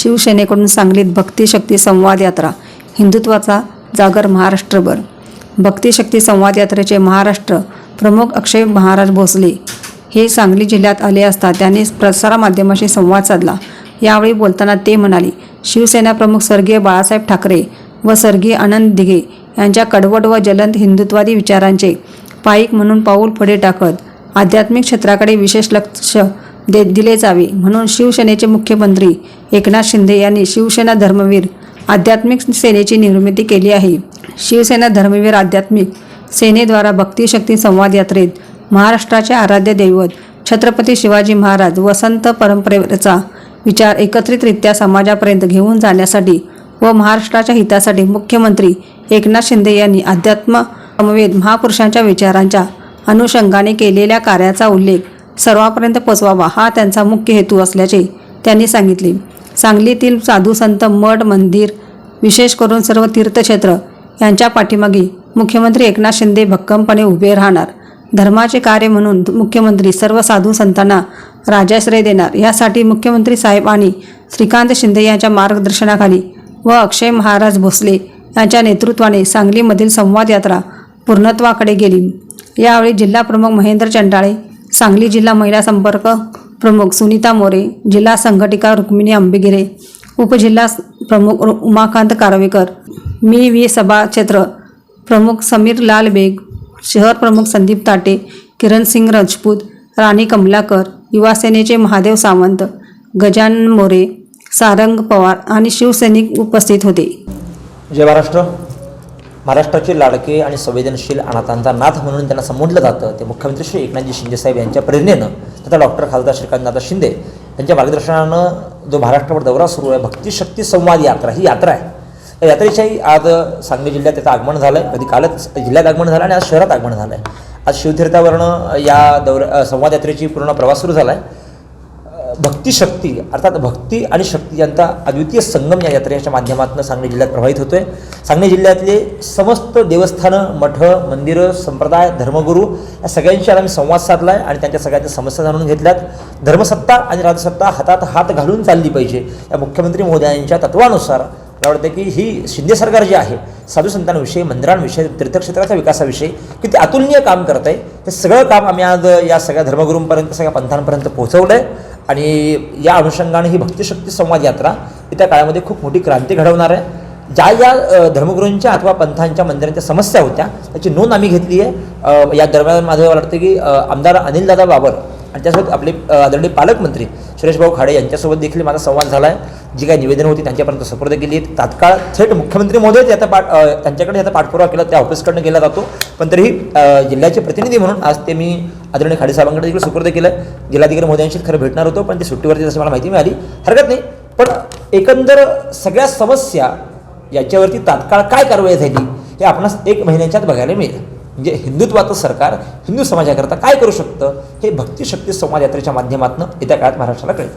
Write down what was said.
शिवसेनेकडून सांगलीत भक्तिशक्ती संवाद यात्रा हिंदुत्वाचा जागर महाराष्ट्रभर. भक्तिशक्ती संवाद यात्रेचे महाराष्ट्र प्रमुख अक्षय महाराज भोसले हे सांगली जिल्ह्यात आले असता त्यांनी प्रसारमाध्यमाशी संवाद साधला. यावेळी बोलताना ते म्हणाले शिवसेना प्रमुख स्वर्गीय बाळासाहेब ठाकरे व स्वर्गीय आनंद दिघे यांच्या कडवट व जलंत हिंदुत्वादी विचारांचे पाईक म्हणून पाऊल पुढे टाकत आध्यात्मिक क्षेत्राकडे विशेष लक्ष दे दिले जावे. म्हणून शिवसेनेचे मुख्यमंत्री एकनाथ शिंदे यांनी शिवसेना धर्मवीर आध्यात्मिक सेनेची निर्मिती केली आहे. शिवसेना धर्मवीर आध्यात्मिक सेनेद्वारा भक्तिशक्ती संवाद यात्रेत महाराष्ट्राचे आराध्य दैवत छत्रपती शिवाजी महाराज वसंत परंपरेचा विचार एकत्रितरित्या समाजापर्यंत घेऊन जाण्यासाठी व महाराष्ट्राच्या हितासाठी मुख्यमंत्री एकनाथ शिंदे यांनी अध्यात्म समवेत महापुरुषांच्या विचारांच्या अनुषंगाने केलेल्या कार्याचा उल्लेख सर्वांपर्यंत पोचवावा हा त्यांचा मुख्य हेतू असल्याचे त्यांनी सांगितले. सांगलीतील साधू संत मठ मंदिर विशेष करून सर्व तीर्थक्षेत्र यांच्या पाठीमागे मुख्यमंत्री एकनाथ शिंदे भक्कमपणे उभे राहणार. धर्माचे कार्य म्हणून मुख्यमंत्री सर्व साधू संतांना राजाश्रय देणार. यासाठी मुख्यमंत्री साहेब आणि श्रीकांत शिंदे यांच्या मार्गदर्शनाखाली व अक्षय महाराज भोसले यांच्या नेतृत्वाने सांगलीमधील संवाद यात्रा पूर्णत्वाकडे गेली. यावेळी जिल्हाप्रमुख महेंद्र चंडाळे सांगली जिल्हा महिला संपर्क प्रमुख सुनीता मोरे जिल्हा संघटिका रुक्मिणी आंबेगिरे उपजिल्हा प्रमुख उमाकांत कारवेकर मी वी सभा क्षेत्र प्रमुख समीर लाल बेग शहर प्रमुख संदीप ताटे किरण सिंग राजपूत राणी कमलाकर युवासेनेचे महादेव सावंत गजानन मोरे सारंग पवार आणि शिवसैनिक उपस्थित होते. जय महाराष्ट्र. महाराष्ट्राचे लाडके आणि संवेदनशील अनाथांचा नाथ म्हणून त्यांना संबोधलं जातं. ते मुख्यमंत्री श्री एकनाथजी शिंदेसाहेब यांच्या प्रेरणेनं तथा डॉक्टर खासदार श्रीकांतदादा शिंदे यांच्या मार्गदर्शनानं जो महाराष्ट्रावर दौरा सुरू आहे भक्तिशक्ती संवाद यात्रा ही यात्रा आहे. या यात्रेच्याही आज सांगली जिल्ह्यात त्याचं आगमन झालं आहे कधी कालच जिल्ह्यात आगमन झालं आणि आज शहरात आगमन झालं आहे आज शिवतीर्थावरनं या दौऱ्या संवाद यात्रेची पूर्ण प्रवास सुरू झाला आहे भक्तिशक्ती अर्थात भक्ती आणि शक्ती यांचा अद्वितीय संगम या यात्रेच्या माध्यमातून सांगली जिल्ह्यात प्रवाहित होतो आहे सांगली जिल्ह्यातले समस्त देवस्थानं मठ मंदिरं संप्रदाय धर्मगुरू या सगळ्यांशी आम्ही संवाद साधला आहे आणि त्यांच्या सगळ्यांच्या समस्या जाणून घेतल्यात. धर्मसत्ता आणि राजसत्ता हातात हात घालून चालली पाहिजे या मुख्यमंत्री महोदयांच्या तत्वानुसार. मला वाटतं की ही शिंदे सरकार जे आहे साधू संतांविषयी मंदिरांविषयी तीर्थक्षेत्राच्या विकासाविषयी किती अतुलनीय काम करत आहे हे सगळं काम आम्ही आज या सगळ्या धर्मगुरूंपर्यंत सगळ्या पंथांपर्यंत पोहोचवलं आहे आणि या अनुषंगाने ही भक्तिशक्ती संवाद यात्रा येत्या काळामध्ये खूप मोठी क्रांती घडवणार आहे. ज्या ज्या धर्मगुरूंच्या अथवा पंथांच्या मंदिरांच्या समस्या होत्या त्याची नोंद आम्ही घेतली आहे. या दरम्यान माझं वाटतं की आमदार आमदार अनिलदादा बाबर आणि त्यासोबत आपले आदरणीय पालकमंत्री सुरेशभाऊ खाडे यांच्यासोबत देखील माझा संवाद झाला आहे जी काही निवेदनं होती त्यांच्यापर्यंत सुपूर्द केली. आहेत तात्काळ थेट मुख्यमंत्री महोदय आता पाठ त्यांच्याकडे आता पाठपुरावा केला त्या ऑफिसकडनं केला जातो. पण तरीही जिल्ह्याचे प्रतिनिधी म्हणून आज ते मी आदरणीय खाडे साहेबांकडे देखील सुपूर्द केलं. जिल्हाधिकारी महोदयांशी खरं भेटणार होतो पण ते सुट्टीवरती जसं मला माहिती मिळाली हरकत नाही. पण एकंदर सगळ्या समस्या याच्यावरती तात्काळ काय कारवाई झाली हे आपणास एक महिन्याच्यात बघायला मिळेल. म्हणजे हिंदुत्वाचं सरकार हिंदू समाजाकरता काय करू शकतं हे भक्तिशक्ती संवाद यात्रेच्या माध्यमातून येत्या काळात महाराष्ट्राला कळेल.